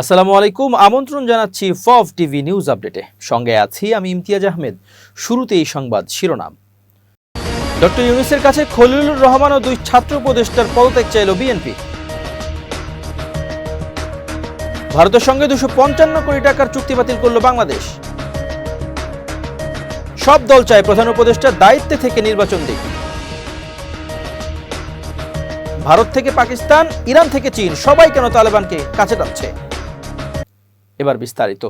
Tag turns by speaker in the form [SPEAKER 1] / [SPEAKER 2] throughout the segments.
[SPEAKER 1] আসসালামু আলাইকুম। আমন্ত্রণ জানাচ্ছি ফফ টিভি নিউজ আপডেটে। সঙ্গে আছি আমি ইমতিয়াজ আহমেদ। শুরুতে এই সংবাদ শিরোনাম। ডক্টর ইউনুসের কাছে খলিলুর রহমান ও দুই ছাত্র উপদেষ্টার পদত্যাগ চাইল বিএনপি। ভারতের সঙ্গে দুশো পঞ্চান্ন কোটি টাকার চুক্তি বাতিল করল বাংলাদেশ। সব দল চায় প্রধান উপদেষ্টার দায়িত্বে থেকে নির্বাচন দিক। ভারত থেকে পাকিস্তান, ইরান থেকে চীন, সবাই কেন তালেবানকে কাছে টানছে? এবার বিস্তারিত।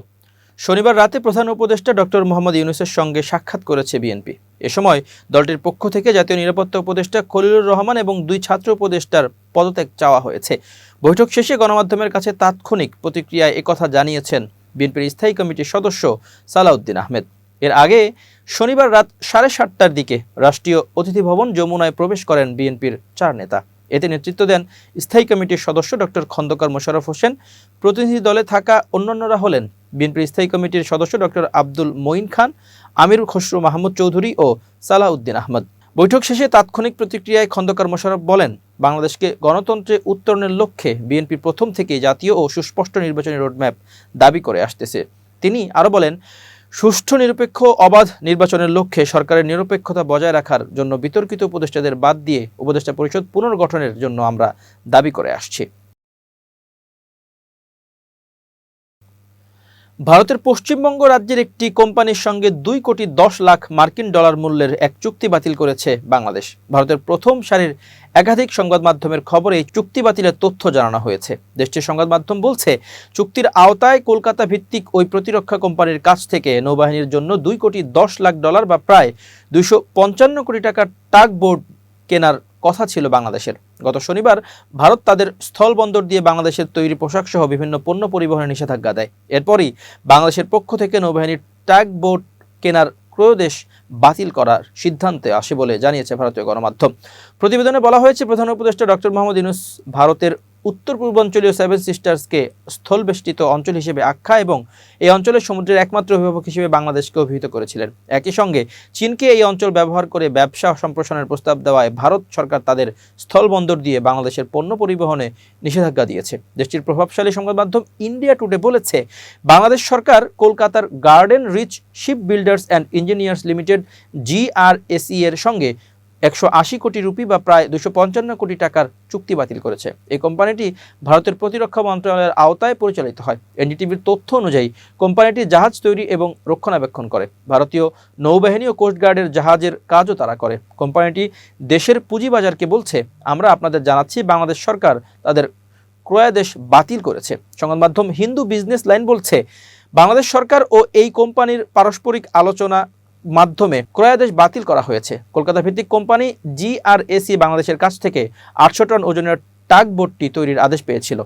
[SPEAKER 1] শনিবার রাতে প্রধান উপদেষ্টা ডক্টর মোহাম্মদ ইউনুসের সঙ্গে সাক্ষাৎ করেছে বিএনপি। এ সময় দলটির পক্ষ থেকে জাতীয় নিরাপত্তা উপদেষ্টা খলিলুর রহমান এবং দুই ছাত্র উপদেষ্টার পদত্যাগ চাওয়া হয়েছে। বৈঠক শেষে গণমাধ্যমের কাছে তাৎক্ষণিক প্রতিক্রিয়ায় একথা জানিয়েছেন বিএনপির স্থায়ী কমিটির সদস্য সালাউদ্দিন আহমেদ। এর আগে শনিবার রাত সাড়ে সাতটার দিকে রাষ্ট্রীয় অতিথি ভবন যমুনায় প্রবেশ করেন বিএনপির চার নেতা। এতে নেতৃত্ব দেন স্থায়ী কমিটির সদস্য ডক্টর খন্দকার মোশাররফ হোসেন। প্রতিনিধি দলে থাকা অন্যান্যরা হলেন বিএনপির স্থায়ী কমিটির সদস্য ডক্টর আব্দুল মঈন খান, আমির খসরু মাহমুদ চৌধুরী ও সালাউদ্দিন আহমদ। বৈঠক শেষে তাৎক্ষণিক প্রতিক্রিয়ায় খন্দকার মোশারফ বলেন, বাংলাদেশকে গণতন্ত্রে উত্তরণের লক্ষ্যে বিএনপি প্রথম থেকেই জাতীয় ও সুস্পষ্ট নির্বাচনী রোডম্যাপ দাবি করে আসতেছে। তিনি আরও বলেন সুষ্ঠু, নিরপেক্ষ, অবাধ নির্বাচনের লক্ষ্যে সরকারের নিরপেক্ষতা বজায় রাখার জন্য বিতর্কিত উপদেষ্টাদের বাদ দিয়ে উপদেষ্টা পরিষদ পুনর্গঠনের জন্য আমরা দাবি করে আসছি। ভারতের পশ্চিমবঙ্গ রাজ্যের একটি কোম্পানির সঙ্গে দুই কোটি দশ লাখ মার্কিন ডলার মূল্যের এক চুক্তি বাতিল করেছে বাংলাদেশ। ভারতের প্রথম সারির একাধিক সংবাদ মাধ্যমের খবরে এই চুক্তি বাতিলের তথ্য জানানো হয়েছে। দেশটির সংবাদ মাধ্যম বলছে, চুক্তির আওতায় কলকাতা ভিত্তিক ওই প্রতিরক্ষা কোম্পানির কাছ থেকে নৌবাহিনীর জন্য দুই কোটি দশ লাখ ডলার বা প্রায় দুইশো পঞ্চান্ন কোটি টাকার টাগ বোর্ড কেনার কথা ছিল বাংলাদেশের। গত শনিবার ভারত তাদের স্থলবন্দর দিয়ে বাংলাদেশের তৈরি পোশাক সহ বিভিন্ন পণ্য পরিবহনে নিষেধাজ্ঞা দেয়। এরপরই বাংলাদেশের পক্ষ থেকে নৌবাহিনীর ট্যাগ বোট কেনার ক্রয়োদেশ বাতিল করার সিদ্ধান্তে আসে বলে জানিয়েছে ভারতীয় গণমাধ্যম। প্রতিবেদনে বলা হয়েছে, প্রধান উপদেষ্টা ডক্টর মোহাম্মদ ইউনুস ভারতের উত্তর পূর্বাঞ্চলীয় সেভেন সিস্টার্সকে স্থলবেষ্টিত অঞ্চল হিসেবে আখ্যা এবং এই অঞ্চলের সমুদ্রের একমাত্র অভিভাবক হিসেবে বাংলাদেশকে অভিহিত করেছিলেন। একই সঙ্গে চীনকে এই অঞ্চল ব্যবহার করে ব্যবসা সম্প্রসারণের প্রস্তাব দেওয়ায় ভারত সরকার তাদের স্থলবন্দর দিয়ে বাংলাদেশের পণ্য পরিবহনে নিষেধাজ্ঞা দিয়েছে। দেশটির প্রভাবশালী সংবাদ মাধ্যম ইন্ডিয়া টুডে বলেছে, বাংলাদেশ সরকার কলকাতার garden reach ship builders and engineers limited GRSE এর সঙ্গে একশো আশি কোটি রুপি বা প্রায় দুশো পঞ্চান্ন কোটি টাকার চুক্তি বাতিল করেছে। এই কোম্পানিটি ভারতের প্রতিরক্ষা মন্ত্রণালয়ের আওতায় পরিচালিত হয়। এনডিটিভির তথ্য অনুযায়ী, কোম্পানিটি জাহাজ তৈরি এবং রক্ষণাবেক্ষণ করে। ভারতীয় নৌবাহিনী ও কোস্টগার্ডের জাহাজের কাজও তারা করে। কোম্পানিটি দেশের পুঁজিবাজারকে বলছে, আমরা আপনাদের জানাচ্ছি, বাংলাদেশ সরকার তাদের ক্রয়াদেশ বাতিল করেছে। সংবাদ মাধ্যম হিন্দু বিজনেস লাইন বলছে, বাংলাদেশ সরকার ও এই কোম্পানির পারস্পরিক আলোচনা মাধ্যমে ক্রয়াদেশ বাতিল করা হয়েছে। কলকাতা ভিত্তিক কোম্পানি জিআরএসি বাংলাদেশের কাছ থেকে আটশো টন ওজনের টাক বোটটি তৈরির আদেশ পেয়েছিল।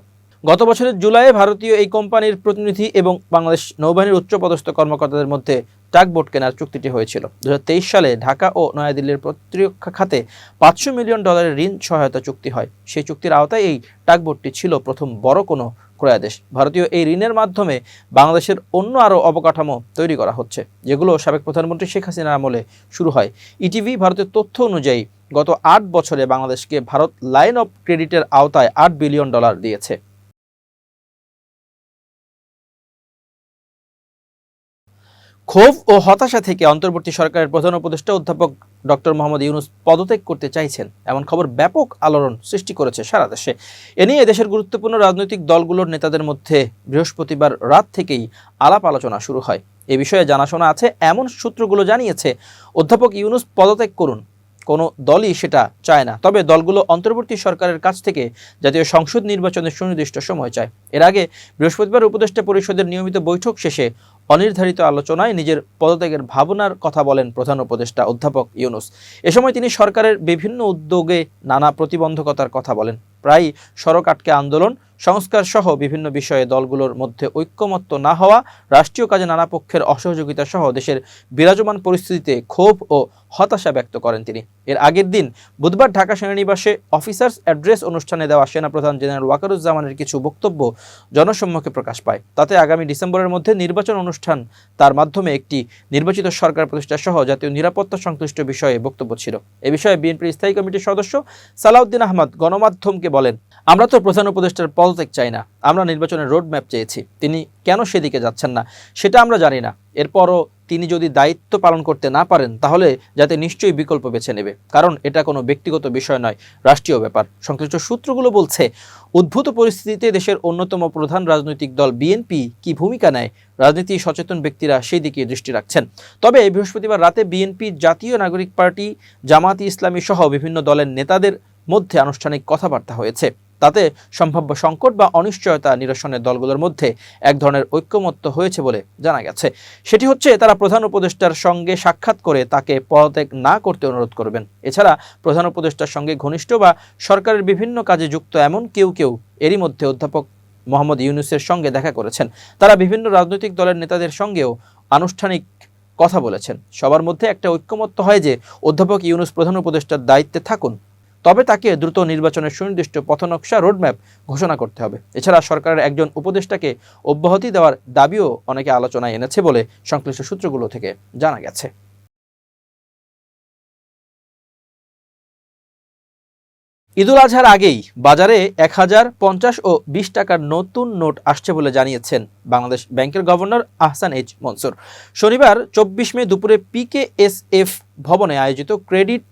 [SPEAKER 1] গত বছরের জুলাইয়ে ভারতীয় এই কোম্পানির প্রতিনিধি এবং বাংলাদেশ নৌবাহিনীর উচ্চপদস্থ কর্মকর্তাদের মধ্যে টাগ বোট কেনার চুক্তিটি হয়েছিল। দু হাজার তেইশ সালে ঢাকা ও নয়াদিল্লির প্রতিরক্ষা খাতে পাঁচশো মিলিয়ন ডলারের ঋণ সহায়তা চুক্তি হয়। সেই চুক্তির আওতায় এই টাগ বোটটি ছিল প্রথম বড় কোনো ক্রয়াদেশ ভারতীয় এই ঋণের মাধ্যমে বাংলাদেশের অন্য আরও অবকাঠামো তৈরি করা হচ্ছে, যেগুলো সাবেক প্রধানমন্ত্রী শেখ হাসিনার আমলে শুরু হয়। ইটিভি ভারতের তথ্য অনুযায়ী, গত আট বছরে বাংলাদেশকে ভারত লাইন অফ ক্রেডিটের আওতায় আট বিলিয়ন ডলার দিয়েছে। ক্ষোভ ও হতাশা থেকে অন্তর্বর্তী সরকারের প্রধান উপদেষ্টা অধ্যাপক ডক্টর মোহাম্মদ ইউনুস পদত্যাগ করতে চাইছেন। এমন খবর ব্যাপক আলোড়ন সৃষ্টি করেছে সারা দেশে। এ নিয়ে দেশের গুরুত্বপূর্ণ রাজনৈতিক দলগুলোর নেতাদের মধ্যে বৃহস্পতিবার রাত থেকেই আলাপ আলোচনা শুরু হয়। এ বিষয়ে জানাশোনা আছে, এমন সূত্রগুলো জানিয়েছে, অধ্যাপক ইউনুস পদত্যাগ করুন। কোনো দলই সেটা চায় না। তবে দলগুলো অন্তর্বর্তী সরকারের কাছ থেকে জাতীয় সংসদ নির্বাচনের সুনির্দিষ্ট সময় চায়। এর আগে বৃহস্পতিবার উপদেষ্টা পরিষদের নিয়মিত বৈঠক শেষে অনির্ধারিত আলোচনায় নিজের পদত্যাগের ভাবনার কথা বলেন প্রধান উপদেষ্টা অধ্যাপক ইউনুস। এ সময় তিনি সরকারের বিভিন্ন উদ্যোগে নানা প্রতিবন্ধকতার কথা বলেন। প্রায় সড়ক আটকে আন্দোলন, সংস্কার সহ বিভিন্ন বিষয়ে দলগুলোর মধ্যে ঐক্যমত্য না হওয়া, রাষ্ট্রীয় কাজে নানা পক্ষের অসহযোগিতা সহ দেশের বিরাজমান পরিস্থিতিতে ক্ষোভ ও হতাশা ব্যক্ত করেন তিনি। এর আগের দিন বুধবার ঢাকা সেনানিবাসে অফিসার্স অ্যাড্রেস অনুষ্ঠানে দেওয়া সেনাপ্রধান জেনারেল ওয়াকারুজ্জামানের কিছু বক্তব্য জনসম্মুখে প্রকাশ পায়। তাতে আগামী ডিসেম্বরের মধ্যে নির্বাচন অনুষ্ঠান। তার মাধ্যমে একটি নির্বাচিত সরকার প্রতিষ্ঠা সহ জাতীয় নিরাপত্তা সংশ্লিষ্ট বিষয়ে বক্তব্য ছিল। এ বিষয়ে বিএনপির স্থায়ী কমিটির সদস্য সালাউদ্দিন আহমদ গণমাধ্যমকে বলেন, আমরা তো প্রধান উপদেষ্টার পদত্যাগ চাই না। আমরা নির্বাচনের রোড ম্যাপ চেয়েছি। তিনি কেন সেদিকে যাচ্ছেন না? সেটা আমরা জানি না। এরপরও তিনি যদি দায়িত্ব পালন করতে না পারেন, তাহলে যাতে নিশ্চয়ই বিকল্প বেছে নেবে। কারণ এটা কোনো ব্যক্তিগত বিষয় নয়, রাষ্ট্রীয় ব্যাপার। সংশ্লিষ্ট সূত্রগুলো বলছে, উদ্ভূত পরিস্থিতিতে দেশের অন্যতম প্রধান রাজনৈতিক দল বিএনপি কি ভূমিকা নেয়? রাজনীতি সচেতন ব্যক্তিরা সেই দিকে দৃষ্টি রাখছেন। তবে বৃহস্পতিবার রাতে বিএনপি জাতীয় নাগরিক পার্টি জামাতি ইসলামী সহ বিভিন্ন দলের নেতাদের মধ্যে আনুষ্ঠানিক কথাবার্তা হয়েছে। তাতে সম্ভাব্য সংকট বা অনিশ্চয়তা নিরসনের দলগুলোর মধ্যে এক ধরনের ঐক্যমত্য হয়েছে বলে জানা গেছে। সেটি হচ্ছে, তারা প্রধান উপদেষ্টার সঙ্গে সাক্ষাৎ করে তাকে পদত্যাগ না করতে অনুরোধ করবেন। এছাড়া প্রধান উপদেষ্টার সঙ্গে ঘনিষ্ঠ বা সরকারের বিভিন্ন কাজে যুক্ত এমন কেউ কেউ এরই মধ্যে অধ্যাপক মোহাম্মদ ইউনুসের সঙ্গে দেখা করেছেন। তারা বিভিন্ন রাজনৈতিক দলের নেতাদের সঙ্গেও আনুষ্ঠানিক কথা বলেছেন। সবার মধ্যে একটা ঐক্যমত্য হয় যে, অধ্যাপক ইউনুস প্রধান উপদেষ্টার দায়িত্বে থাকুন তবে তাকে দ্রুত নির্বাচনের সুনির্দিষ্ট পথনকশা রোডম্যাপ ঘোষণা করতে হবে। এছাড়া সরকারের একজন উপদেষ্টাকে অব্যাহতি দেওয়ার দাবিও অনেকে আলোচনায় এনেছে বলে সংশ্লিষ্ট সূত্রগুলো থেকে জানা গেছে। ঈদুল আজহার আগেই বাজারে এক হাজার পঞ্চাশ ও বিশ টাকার নতুন নোট আসছে বলে জানিয়েছেন বাংলাদেশ ব্যাংকের গভর্নর আহসান এইচ মনসুর। শনিবার চব্বিশ মে দুপুরে পিকেএসএফ ভবনে আয়োজিত ক্রেডিট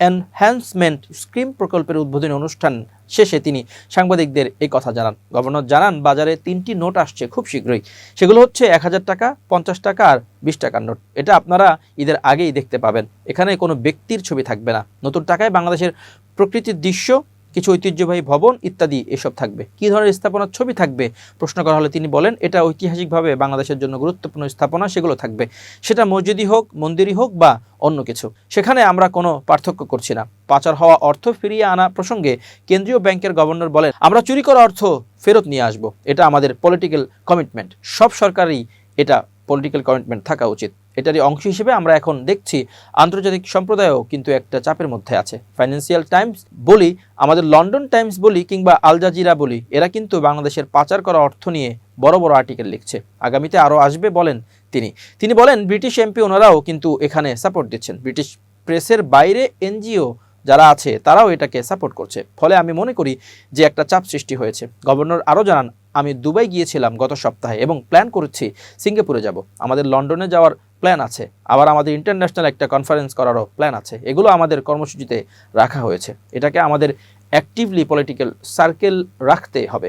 [SPEAKER 1] এনহ্যান্সমেন্ট স্কিম প্রকল্পের উদ্বোধনী অনুষ্ঠান শেষে তিনি সাংবাদিকদের এই কথা জানান। গভর্নর জানান, বাজারে তিনটি নোট আসছে খুব শীঘ্রই। সেগুলো হচ্ছে এক হাজার টাকা, পঞ্চাশ টাকা আর বিশ টাকার নোট। এটা আপনারা ঈদের আগেই দেখতে পাবেন। এখানে কোনো ব্যক্তির ছবি থাকবে না। নতুন টাকায় বাংলাদেশের প্রকৃতির দৃশ্য কিছু ঐতিহ্যবাহী ভবন ইত্যাদি এসব থাকবে। কী ধরনের স্থাপনার ছবি থাকবে? প্রশ্ন করা হলে তিনি বলেন, এটা ঐতিহাসিকভাবে বাংলাদেশের জন্য গুরুত্বপূর্ণ স্থাপনা, সেগুলো থাকবে। সেটা মসজিদই হোক, মন্দিরই হোক বা অন্য কিছু। সেখানে আমরা কোনো পার্থক্য করছি না। পাচার হওয়া অর্থ ফিরিয়ে আনা প্রসঙ্গে কেন্দ্রীয় ব্যাংকের গভর্নর বলেন, আমরা চুরি করা অর্থ ফেরত নিয়ে আসব। এটা আমাদের পলিটিক্যাল কমিটমেন্ট সব সরকারই এটা পলিটিক্যাল কমিটমেন্ট থাকা উচিত। এটারই অংশ হিসেবে আমরা এখন দেখছি আন্তর্জাতিক সম্প্রদায়ও কিন্তু একটা চাপের মধ্যে আছে। ফাইন্যান্সিয়াল টাইমস বলি, আমাদের লন্ডন টাইমস বলি কিংবা আল জাজিরা বলি, এরা কিন্তু বাংলাদেশের পাচার করা অর্থ নিয়ে বড় বড় আর্টিকেল লিখছে। আগামীতে আরও আসবে বলেন তিনি। তিনি বলেন, ব্রিটিশ এমপি ওনারাও কিন্তু এখানে সাপোর্ট দিচ্ছেন। ব্রিটিশ প্রেসের বাইরে এনজিও যারা আছে, তারাও এটাকে সাপোর্ট করছে। ফলে আমি মনে করি যে একটা চাপ সৃষ্টি হয়েছে। গভর্নর আরও জানান, আমি দুবাই গিয়েছিলাম গত সপ্তাহে এবং প্ল্যান করেছি, সিঙ্গাপুরে যাব। আমাদের লন্ডনে যাওয়ার প্ল্যান আছে। আবার আমাদের ইন্টারন্যাশনাল একটা কনফারেন্স করারও প্ল্যান আছে। এগুলো আমাদের কর্মসূচিতে রাখা হয়েছে। এটাকে আমাদের অ্যাক্টিভলি পলিটিক্যাল সার্কেল রাখতে হবে।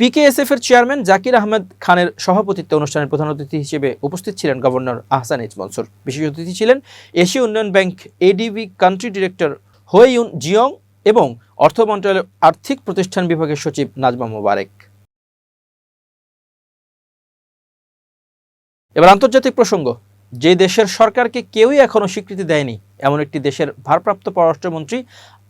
[SPEAKER 1] পিকেএসএফ এর চেয়ারম্যান জাকির আহমেদ খানের সভাপতিত্বে অনুষ্ঠানের প্রধান অতিথি হিসেবে উপস্থিত ছিলেন গভর্নর আহসান ইজ মনসুর। বিশেষ অতিথি ছিলেন এশীয় উন্নয়ন ব্যাংক এডিবি কান্ট্রি ডিরেক্টর হোয়েইউন জিয়ং এবং অর্থ মন্ত্রণালয়ের আর্থিক প্রতিষ্ঠান বিভাগের সচিব নাজমা মোবারেক। এবার আন্তর্জাতিক প্রসঙ্গ। যে দেশের সরকারকে কেউই এখনও স্বীকৃতি দেয়নি, এমন একটি দেশের ভারপ্রাপ্ত পররাষ্ট্রমন্ত্রী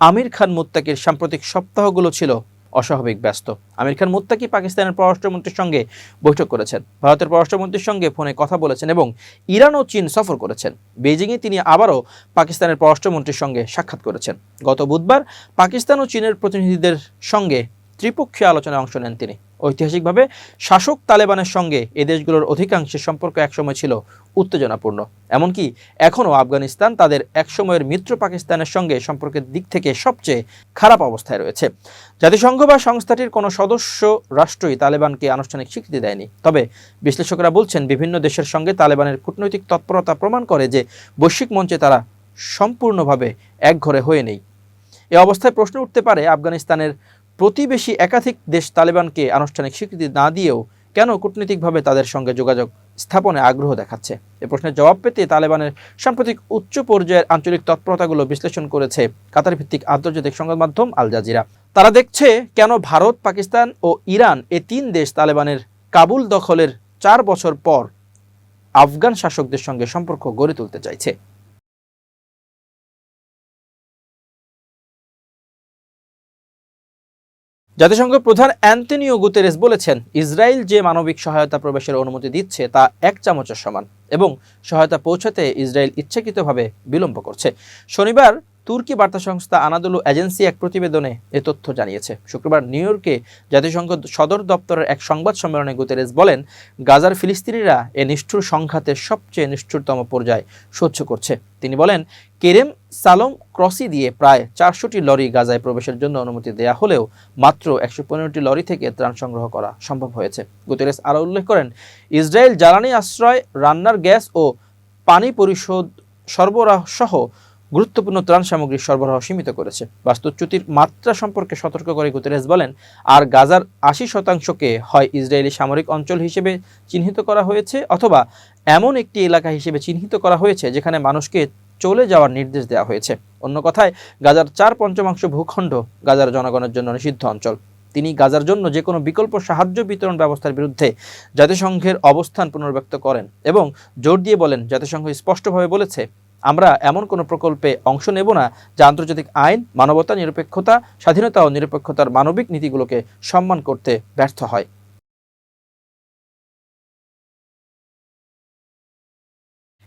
[SPEAKER 1] আমির খান মুত্তাকির সাম্প্রতিক সপ্তাহগুলো ছিল অস্বাভাবিক ব্যস্ত। আমির খান মুত্তাকি পাকিস্তানের পররাষ্ট্রমন্ত্রীর সঙ্গে বৈঠক করেছেন। ভারতের পররাষ্ট্রমন্ত্রীর সঙ্গে ফোনে কথা বলেছেন এবং ইরান ও চীন সফর করেছেন। বেজিংয়ে তিনি আবারও পাকিস্তানের পররাষ্ট্রমন্ত্রীর সঙ্গে সাক্ষাৎ করেছেন। গত বুধবার পাকিস্তান ও চীনের প্রতিনিধিদের সঙ্গে ত্রিপক্ষীয় আলোচনায় অংশ নেন তিনি। ঐতিহাসিকভাবে শাসক তালেবানের সঙ্গে এ দেশগুলোর অধিকাংশের সম্পর্ক একসময় ছিল উত্তেজনাপূর্ণ। এমনকি এখনও আফগানিস্তান তাদের একসময়ের মিত্র পাকিস্তানের সঙ্গে সম্পর্কের দিক থেকে সবচেয়ে খারাপ অবস্থায় রয়েছে। জাতিসংঘ বা সংস্থাটির কোনো সদস্য রাষ্ট্রই তালেবানকে আনুষ্ঠানিক স্বীকৃতি দেয়নি। তবে বিশ্লেষকরা বলছেন, বিভিন্ন দেশের সঙ্গে তালেবানের কূটনৈতিক তৎপরতা প্রমাণ করে যে বৈশ্বিক মঞ্চে তারা সম্পূর্ণভাবে একঘরে হয়ে নেই। এ অবস্থায় প্রশ্ন উঠতে পারে, আফগানিস্তানের প্রতিবেশী একাধিক দেশ তালেবানকে আনুষ্ঠানিক স্বীকৃতি না দিয়েও কেন কূটনীতিকভাবে তাদের সঙ্গে যোগাযোগ স্থাপনে আগ্রহ দেখাচ্ছে? এ প্রশ্নের জবাব পেতে তালেবানের সাম্প্রতিক উচ্চ পর্যায়ের আঞ্চলিক তৎপরতাগুলো বিশ্লেষণ করেছে কাতার ভিত্তিক আন্তর্জাতিক সংবাদ মাধ্যম আল জাজিরা। তারা দেখছে কেন ভারত, পাকিস্তান ও ইরান এ তিন দেশ তালেবানের কাবুল দখলের চার বছর পর আফগান শাসকদের সঙ্গে সম্পর্ক গড়ে তুলতে চাইছে। জাতিসংঘ প্রধান অ্যান্টনিও গুতেরেস বলেছেন, ইসরায়েল যে মানবিক সহায়তা প্রবেশের অনুমতি দিচ্ছে তা এক চামচের সমান এবং সহায়তা পৌঁছাতে ইসরায়েল ইচ্ছাকৃতভাবে বিলম্ব করছে। শনিবার তুর্কি বার্তা সংস্থা আনাদুলু এজেন্সি এক প্রতিবেদনে এ তথ্য জানিয়েছে। শুক্রবার নিউ ইয়র্কে জাতিসংঘ সদর দপ্তরের এক সংবাদ সম্মেলনে গুতেরেস বলেন, গাজার ফিলিস্তিনিরা এ নিষ্ঠুর সংঘাতের সবচেয়ে নিষ্ঠুরতম পর্যায় সহ্য করছে। তিনি বলেন, কেরেম সালম ক্রসি দিয়ে প্রায় চারশোটি লরি গাজায় প্রবেশের জন্য অনুমতি দেয়া হলেও মাত্র একশো পনেরোটি লরি থেকে ত্রাণ সংগ্রহ করা সম্ভব হয়েছে। গুতেরেস আরও উল্লেখ করেন, ইসরায়েল জ্বালানি আশ্রয়, রান্নার গ্যাস ও পানি পরিশোধ সরবরাহ সহ গুরুত্বপূর্ণ ত্রাণ সামগ্রী সরবরাহ সীমিত করেছে। বাস্তুচ্যুতির মাত্রা সম্পর্কে সতর্ক করে গুতেরেস বলেন, আর গাজার আশি শতাংশকে হয় ইসরায়েলি সামরিক অঞ্চল হিসেবে চিহ্নিত করা হয়েছে অথবা এমন একটি এলাকা হিসেবে চিহ্নিত করা হয়েছে যেখানে মানুষকে চলে যাওয়ার নির্দেশ দেওয়া হয়েছে। অন্য কথায়, গাজার চার পঞ্চমাংশ ভূখণ্ড গাজার জনগণের জন্য নিষিদ্ধ অঞ্চল। তিনি গাজার জন্য যে কোনো বিকল্প সাহায্য বিতরণ ব্যবস্থার বিরুদ্ধে জাতিসংঘের অবস্থান পুনর্ব্যক্ত করেন এবং জোর দিয়ে বলেন, জাতিসংঘ স্পষ্টভাবে বলেছে আমরা এমন কোনো প্রকল্পে অংশ নেব না যা আন্তর্জাতিক আইন, মানবতা নিরপেক্ষতা, স্বাধীনতা ও নিরপেক্ষতার মানবিক নীতিগুলোকে সম্মান করতে ব্যর্থ হয়।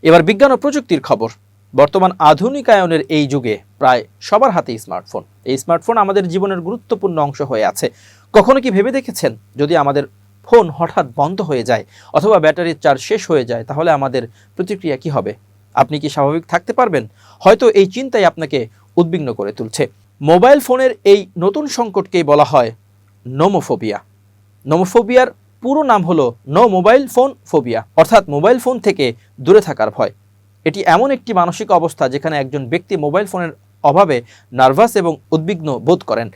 [SPEAKER 1] এবার বিজ্ঞান ও প্রযুক্তির খবর। বর্তমান আধুনিকায়নের এই যুগে প্রায় সবার স্মার্টফোন। এই স্মার্টফোন আমাদের জীবনের গুরুত্বপূর্ণ অংশ হয়ে আছে। কখনো কি ভেবে দেখেছেন? যদি আমাদের ফোন হঠাৎ বন্ধ হয়ে যায় অথবা ব্যাটারির চার্জ শেষ হয়ে যায়, তাহলে আমাদের প্রতিক্রিয়া কি হবে? আপনি কি স্বাভাবিক থাকতে পারবেন? হয়তো এই চিন্তাই আপনাকে উদ্বিগ্ন করে তুলছে। মোবাইল ফোনের এই নতুন সংকটকেই বলা হয় নোমোফোবিয়া। নোমোফোবিয়ার পুরো নাম হলো নো মোবাইল ফোন ফোবিয়া, অর্থাৎ মোবাইল ফোন থেকে দূরে থাকার ভয়। এটি এমন একটি মানসিক অবস্থা যেখানে একজন ব্যক্তি মোবাইল ফোনের অভাবে নার্ভাস এবং উদ্বিগ্ন বোধ করেন।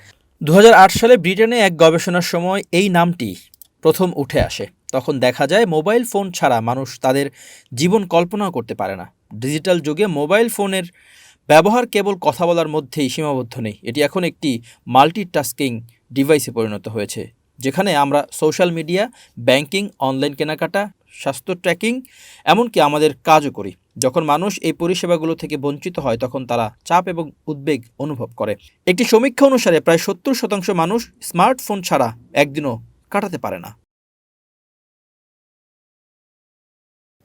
[SPEAKER 1] দু হাজার আট সালে ব্রিটেনে এক গবেষণার সময় এই নামটি প্রথম উঠে আসে। তখন দেখা যায় মোবাইল ফোন ছাড়া মানুষ তাদের জীবন কল্পনাও করতে পারে না। ডিজিটাল যুগে মোবাইল ফোনের ব্যবহার কেবল কথা বলার মধ্যেই সীমাবদ্ধ নেই। এটি এখন একটি মাল্টিটাস্কিং ডিভাইসে পরিণত হয়েছে, যেখানে আমরা সোশ্যাল মিডিয়া ব্যাংকিং অনলাইন কেনাকাটা, স্বাস্থ্য ট্র্যাকিং এমনকি আমাদের কাজও করি। যখন মানুষ এই পরিষেবাগুলো থেকে বঞ্চিত হয়, তখন তারা চাপ এবং উদ্বেগ অনুভব করে। একটি সমীক্ষা অনুসারে প্রায় সত্তর শতাংশ মানুষ স্মার্টফোন ছাড়া একদিনও কাটাতে পারে না।